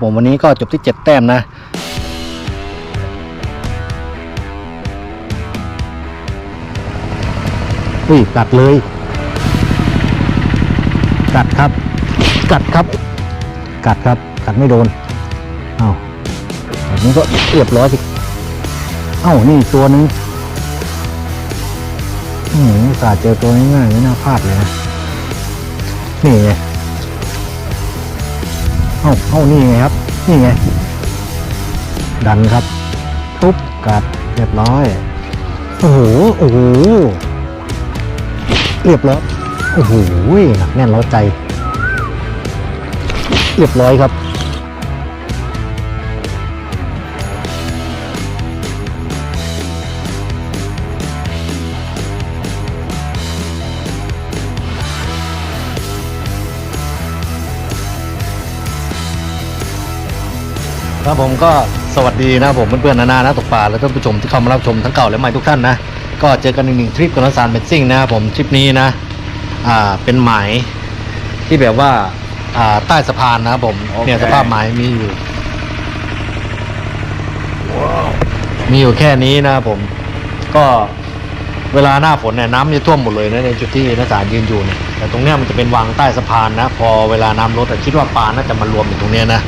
ผมวันนี้ก็จบที่ 7 แต้มนะอุ้ยกัดเลย กัดครับ กัดครับ กัดครับ กัดไม่โดน เอา้าแบบนี้ก็เรียบร้อยสิเอ้า นี่ตัวนึงอืมอุตสาห์เจอตัวง่ายๆไม่น่าพลาดเลยนะ นี่ไง เอ้าเอ้านี่ไงครับ นี่ไง ดันครับทุบกัดเรียบร้อย โอ้โห โอ้โห เรียบร้อย โอ้โหหนักแน่นร้อใจ เรียบร้อยครับ ครับผมก็สวัสดีนะผมเพื่อนๆนานานะตกปลาและท่านผู้ชมที่เข้ามารับชมทั้งเก่าและใหม่ทุกท่านนะก็เจอกันอีกหนึ่งทริปกับนักสารเบสซิ่งนะครับผมทริปนี้นะอ่าเป็นหมายที่แบบว่าอ่าใต้สะพานนะครับผมโอเค เนี่ยสภาพหมายมีอยู่ มีอยู่แค่นี้นะครับผม ก็เวลาหน้าฝนเนี่ยน้ำจะท่วมหมดเลยนะในจุดที่นักสารยืนอยู่เนี่ยแต่ตรงเนี้ยมันจะเป็นวางใต้สะพานนะ พอเวลาน้ำลดอะคิดว่าปลาน่าจะมารวมอยู่ตรงเนี้ยนะ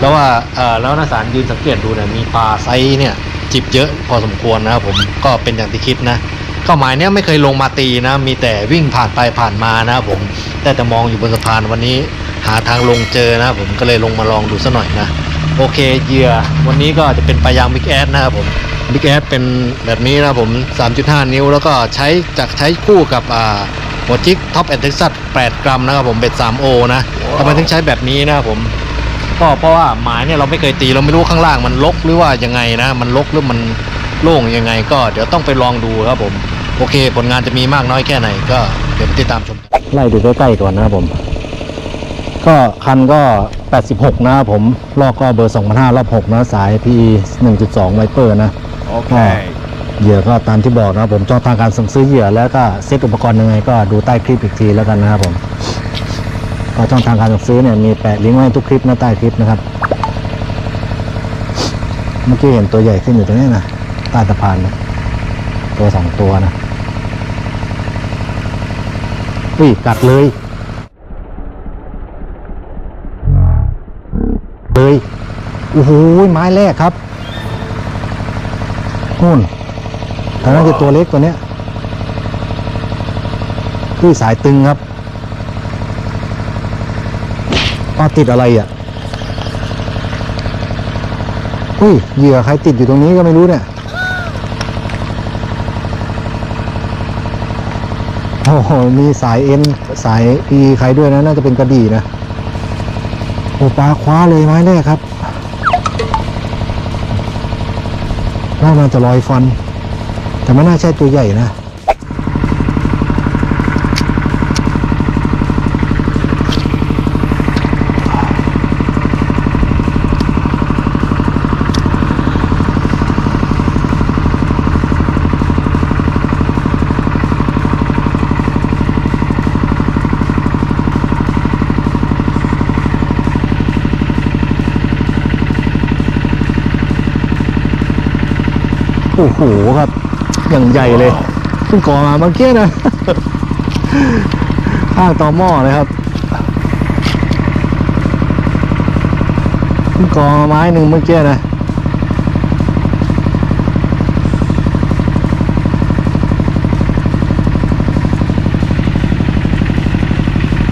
แล้วว่าเออแล้วนักสารยืนสังเกตดูเนี่ยมีปลาไซเนี่ยจิบเยอะพอสมควรนะครับผมก็เป็นอย่างที่คิดนะก็หมายเนี้ยไม่เคยลงมาตีนะ มีแต่วิ่งผ่านไปผ่านมานะครับผมแต่แต่มองอยู่บนสะพานวันนี้หาทางลงเจอนะครับผมก็เลยลงมาลองดูซะหน่อยนะโอเคเหยื่อวันนี้ก็จะเป็นปลายางบิ๊กแอดนะครับผมบิ๊กแอดเป็นแบบนี้นะผม 3.5 นิ้ว แล้วก็ใช้จากใช้คู่กับอ่าหัวจิกท็อปแอนเท็กซัส8กรัมนะครับผมเบ็ด 3O นะทำไมถึงใช้แบบนี้นะครับผม ก็เพราะว่าหมายเนี่ยเราไม่เคยตีเราไม่รู้ข้างล่างมันลกหรือว่ายังไงนะ มันลกหรือมันโล่งยังไง ก็เดี๋ยวต้องไปลองดูครับผม โอเค ผลงานจะมีมากน้อยแค่ไหนก็เดี๋ยวไปติดตามชมไล่ดูใกล้ๆก่อนนะครับผม ก็คันก็ 86 นะครับผมลอกก็เบอร์2,500รอบ6นะสาย PE 1.2ไวเปอร์นะ Okay. เหยื่อก็ตามที่บอกนะครับผมช่องทางการสั่งซื้อเหยื่อแล้วก็เซตอุปกรณ์ยังไงก็ดูใต้คลิปอีกทีแล้วกันนะครับผม ก็ช่องทางการสั่งซื้อเนี่ยมีแปะลิงก์ไว้ทุกคลิปนะใต้คลิปนะครับ เมื่อกี้เห็นตัวใหญ่ขึ้นอยู่ตรงนี้นะใต้สะพานนะตัวสองตัวนะอุ้ยกัดเลยเลยโอ้โหไม้แรกครับนู่นทางนั้นคือตัวเล็กตัวเนี้ยคือสายตึงครับ ปลาติดอะไรอะอุ้ยเหยื่อใครติดอยู่ตรงนี้ก็ไม่รู้เนี่ยโอ้โหมีสายเอ็นสายอีใครด้วยนะน่าจะเป็นกระดี่นะโอ้ปลาคว้าเลยไม้แรกครับน่ามันจะลอยฟัน แต่ไม่น่าใช่ตัวใหญ่นะ อ้โหครับ อย่างใหญ่เลยเพิ่งก่อมาเมื่อกี้นะข้างตอหม้อเลยครับเพิ่งก่อมาไม้หนึ่งเมื่อกี้นะ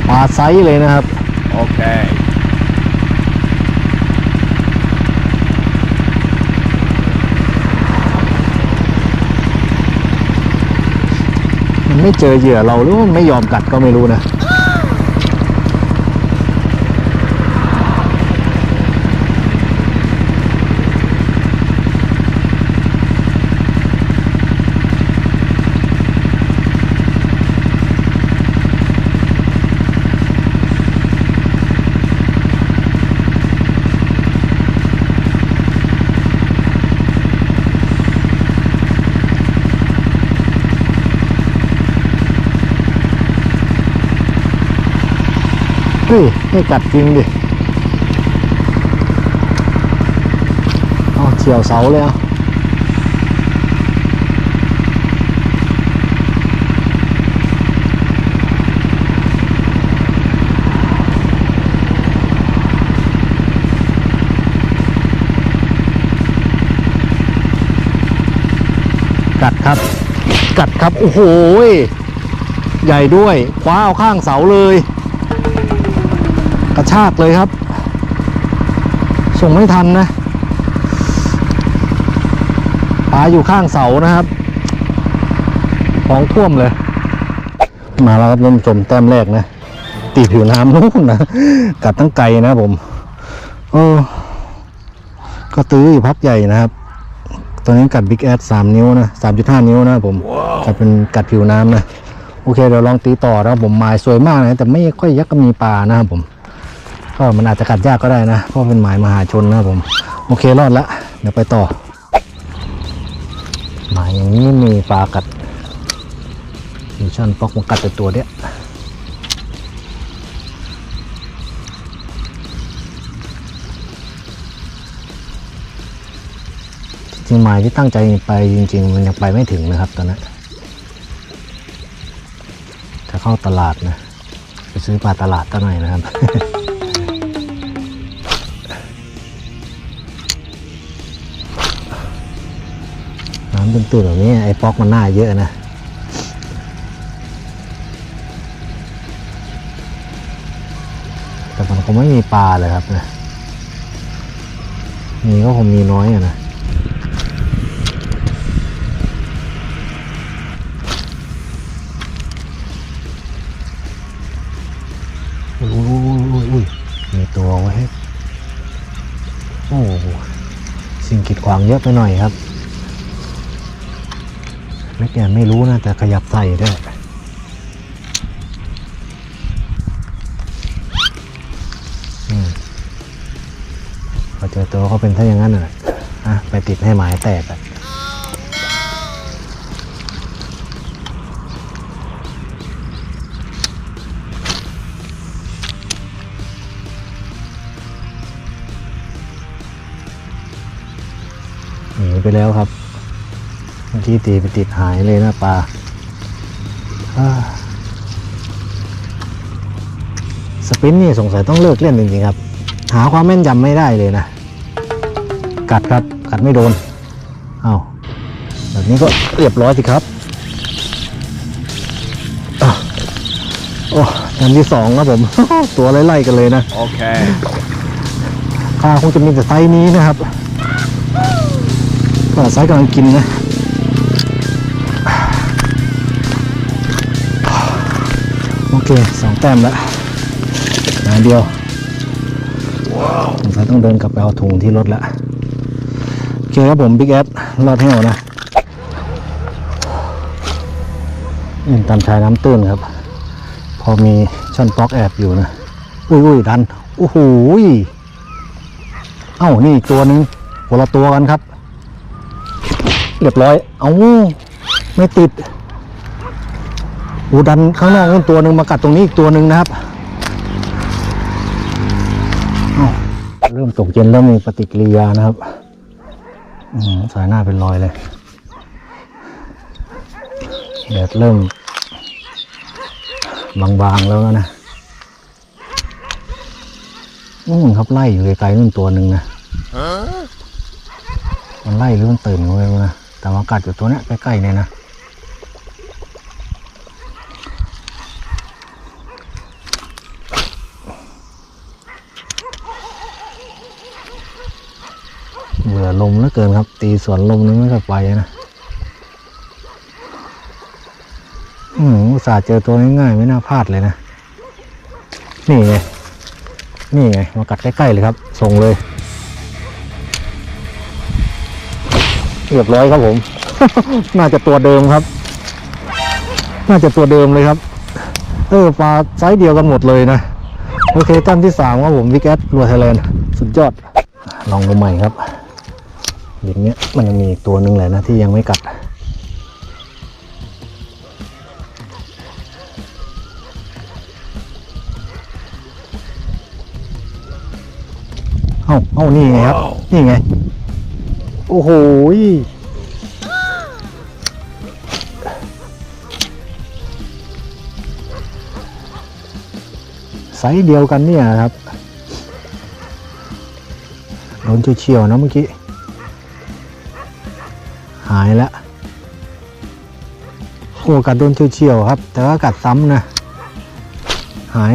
ปลาไซส์เลยนะครับ Okay. มัน ไม่เจอเหยื่อเราหรือมันไม่ยอมกัดก็ไม่รู้นะ เฮ้ยไม่กัดจริงดิเฉียวเสาเลยอะกัดครับ กัดครับ โอ้โห ใหญ่ด้วย คว้าเอาข้างเสาเลย ระชากเลยครับ ส่งไม่ทันนะปลาอยู่ข้างเสานะครับของท่วมเลย มาแล้วครับท่านผู้ชมแต้มแรกนะตีผิวน้ำนู่นนะกัดตั้งไกลนะผมเออก็ตื้ออยู่พักใหญ่นะครับตอนนี้กัดบิ๊กแอดสามนิ้วนะสามจุดห้านิ้วนะครับผมกัดเป็นกัดผิวน้ำนะ โอเคเดี๋ยวลองตีต่อนะครับผมหมายสวยมากนะ แต่ไม่ค่อยยักก็มีปลานะครับผม ก็มันอาจจะกัดยากก็ได้นะ เพราะเป็นหมายมหาชนนะผม โอเครอดละ เดี๋ยวไปต่อ หมายอย่างนี้มีปลากัดมีช่อนปอกมากัดแต่ตัวเนี้ยจริงหมายที่ตั้งใจไปจริง ๆ มันยังไปไม่ถึงนะครับตอนนั้นจะเข้าตลาดนะ ไปซื้อปลาตลาดตั้งหน่อยนะครับ น้ำตื้นๆแบบนี้ไอ้ป๊อกมันหน้าเยอะนะแต่มันคงไม่มีปลาเลยครับนะมีก็คงมีน้อยอะนะอุ้ยอุ้ยอุ้ยอุ้ยมีตัวไว้ให้โอ้โหสิ่งกีดขวางเยอะไปหน่อยครับ เล็กแกไม่รู้นะแต่ขยับใส่ได้วยพอเจอตัวเขาเป็นถ้าอย่างนั้นน่ะอะไปติดให้หมายแตกอะหนีไปแล้วครับ บางทีตีไปติดหายเลยนะปลาอ่าสปินนี่สงสัยต้องเลิกเล่นจริงๆครับ หาความแม่นยำไม่ได้เลยนะ กัดครับกัดไม่โดน เอาแบบนี้ก็เรียบร้อยสิครับอะโอ้อันที่สองครับผม ตัวไล่ๆกันเลยนะ Okay. ปลาคงจะมีแต่ไซส์นี้นะครับก็ไซส์กำลังกินนะ เคสองแต้มล้วงานเดียวสงสัยต้องเดินกลับไปเอาถุงที่รถละโอเคครับผมบิ๊กแอดรอดแห้วนะนี่ตามชายน้ำตื้นครับ พอมีช่อนป๊อกแอบอยู่นะ อุ้ยอุ้ยดันโอ้โหเอ้านี่อีกตัวนึงคนละตัวกันครับ เรียบร้อย เอาไม่ติด อูดันข้างนอกนั่นตัวหนึ่งมากัดตรงนี้อีกตัวหนึ่งนะครับอ้าวเริ่มตกเย็นเริ่มมีปฏิกิริยานะครับออสายหน้าเป็นรอยเลยแดดเริ่ม บางๆแล้วนะอืมครับไล่อยู่ไกลๆนู่นตัวหนึ่งนะมันไล่หรือมันตื่นก็ไม่รู้นะแต่ว่ากัดอยู่ตัวเนี้ยใกล้ๆเนี่ยนะ ลมเหลือเกินครับ ตีสวนลมนึงไม่ค่อยไปนะอืมอุตส่าห์เจอตัวง่ายๆไม่น่าพลาดเลยนะ นี่ไง นี่ไง มากัดใกล้ๆเลยครับ ส่งเลย เรียบร้อยครับผม น่าจะตัวเดิมครับ น่าจะตัวเดิมเลยครับ เออปลาไซส์เดียวกันหมดเลยนะ โอเคตั้มที่สามครับผมวิกแอดรัวไทยแลนด์ สุดยอด ลองดูใหม่ครับ อย่างเนี้ยมันยังมีอีกตัวหนึ่งแหละนะที่ยังไม่กัด เอ้าเอ้านี่ไงครับ นี่ไง โอ้โหยไซส์เดียวกันเนี่ยครับโดนเฉียวๆนะเมื่อกี้ หายแล้วโอ้กัดโดนเฉียวๆครับ แต่ว่ากัดซ้ำนะ หาย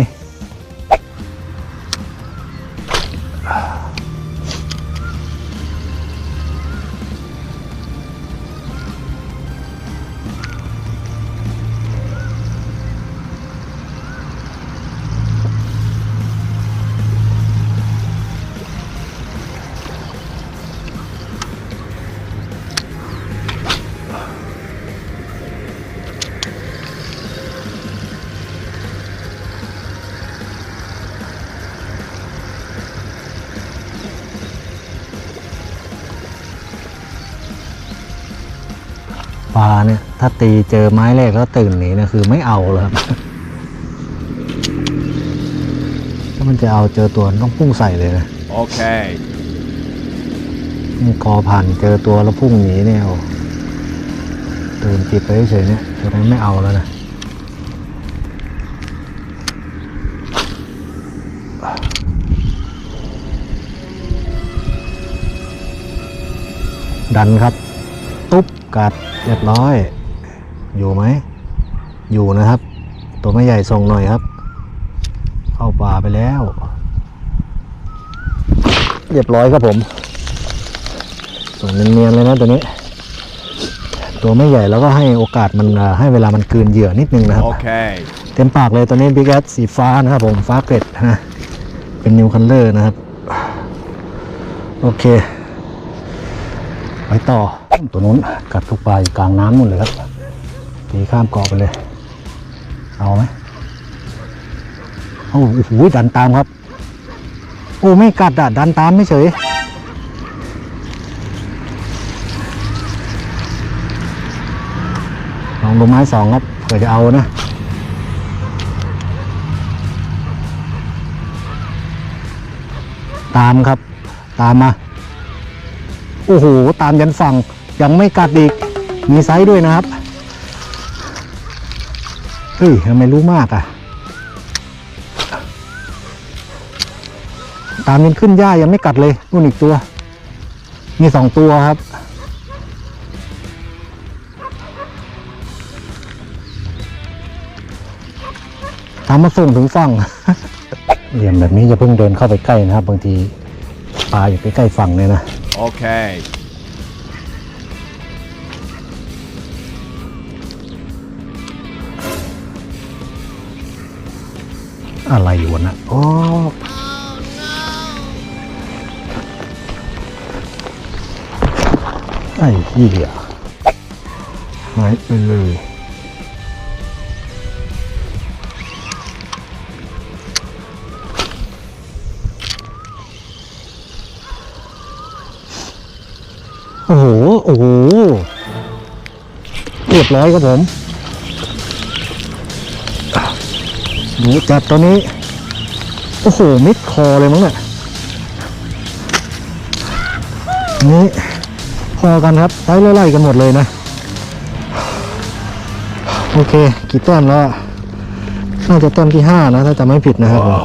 ปลาเนี่ย ถ้าตีเจอไม้แรกแล้วตื่นหนีเนะคือไม่เอาเลยครับถ้ามันจะเอาเจอตัวต้องพุ่งใส่เลยนะ Okay. นี่คอผ่านเจอตัวแล้วพุ่งหนีเนี่ยเอาตื่นจิบไปเฉยๆเนี่ยตัวนั้นไม่เอาแล้วนะดันครับ ตุ๊บ กัดเรียบร้อย อยู่ไหม อยู่นะครับ ตัวไม่ใหญ่ส่งหน่อยครับ เข้าป่าไปแล้ว เรียบร้อยครับผมส่วนเนียนๆเลยนะตัวนี้ ตัวไม่ใหญ่แล้วก็ให้โอกาสมันอ่าให้เวลามันกลืนเหยื่อนิดนึงนะครับ Okay. เต็มปากเลยตัวนี้บิ๊กแอสีฟ้านะครับผมฟ้าเกร็ดนะเป็นนิวคัลเลอร์นะครับ โอเคไป ต่อ ตัวนู้นกัดทุกปลาอยู่กลางน้ำหมดเลยครับตีข้ามเกาะไปเลย เอาไหมโอ้โหดันตามครับโอ้ไม่กัดอะดันตามไม่เฉยลองดูไม้สองครับเผื่อจะเอานะตามครับ ตามมา โอ้โห ตามยันฝั่งยังไม่กัดอีก มีไซส์ด้วยนะครับเฮ้ยทำไมรู้มากอะ ตามยันขึ้นหญ้ายังไม่กัดเลยนู่นอีกตัว มีสองตัวครับทำมาส่งถึงฝั่งเหลี่ยมแบบนี้จะเพิ่งเดินเข้าไปใกล้นะครับ บางทีปลาอยู่ใกล้ๆฝั่งเนี่ยนะ Okay. อะไรอยู่วะนะโอ้ไอ้เหี้ยหายไปเลย เรียบร้อยครับผมดูจับตัวนี้ โอ้โห มิดคอเลยมั้งเนี่ยนี่พอกันครับไซส์ไล่ๆกันหมดเลยนะ โอเค กี่แต้มแล้วอะน่าจะแต้มที่ห้านะ ถ้าจำไม่ผิดนะครับผม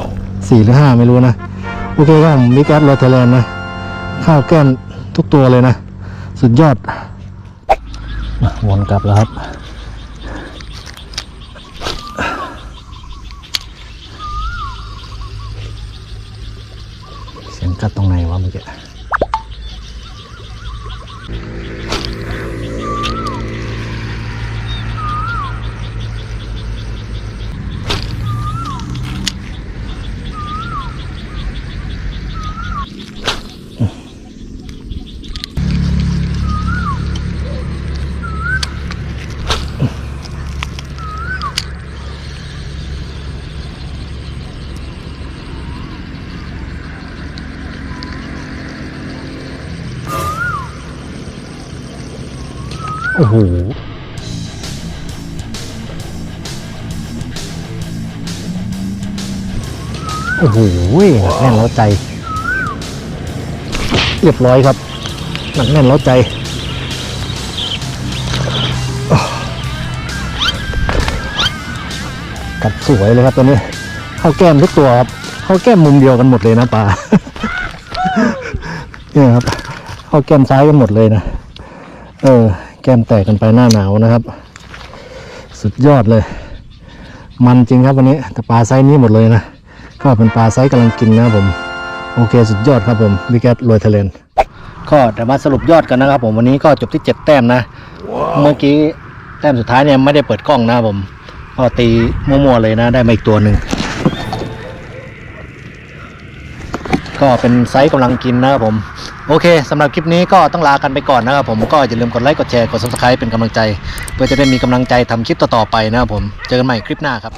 สี่หรือห้าไม่รู้นะ โอเคครับผมมิกแอดโรเทเลนนะ ข้าวแก้มทุกตัวเลยนะ สุดยอดมา วนกลับแล้วครับ เสียงกัดตรงไหนวะเมื่อกี้ โอ้โหโอ้โหแน่นแล้วใจ เรียบร้อยครับ หนักแน่นแล้วใจ กัดสวยเลยครับตัวนี้ เข้าแก้มทุกตัวครับ เข้าแก้มมุมเดียวกันหมดเลยนะปลาเนี่ยครับ เข้าแก้มซ้ายกันหมดเลยนะ เออ แก้มแตกกันไปหน้าหนาวนะครับ สุดยอดเลย มันจริงครับวันนี้แต่ปลาไซส์นี้หมดเลยนะก็เป็นปลาไซส์กำลังกินนะครับผม โอเคสุดยอดครับผมวิกเกตโรยทะเลนก็เดี๋ยวมาสรุปยอดกันนะครับผมวันนี้ก็จบที่ 7 แต้มนะ เมื่อกี้แต้มสุดท้ายเนี่ยไม่ได้เปิดกล้องนะครับผมก็ตีมั่วๆเลยนะ ได้มาอีกตัวหนึ่งก็เป็นไซส์กำลังกินนะครับผม โอเคสำหรับคลิปนี้ก็ต้องลากันไปก่อนนะครับผมก็อย่าลืมกดไลค์กดแชร์กด subscribe เป็นกำลังใจ เพื่อจะได้มีกำลังใจทำคลิปต่อๆไปนะครับผมเจอกันใหม่คลิปหน้าครับ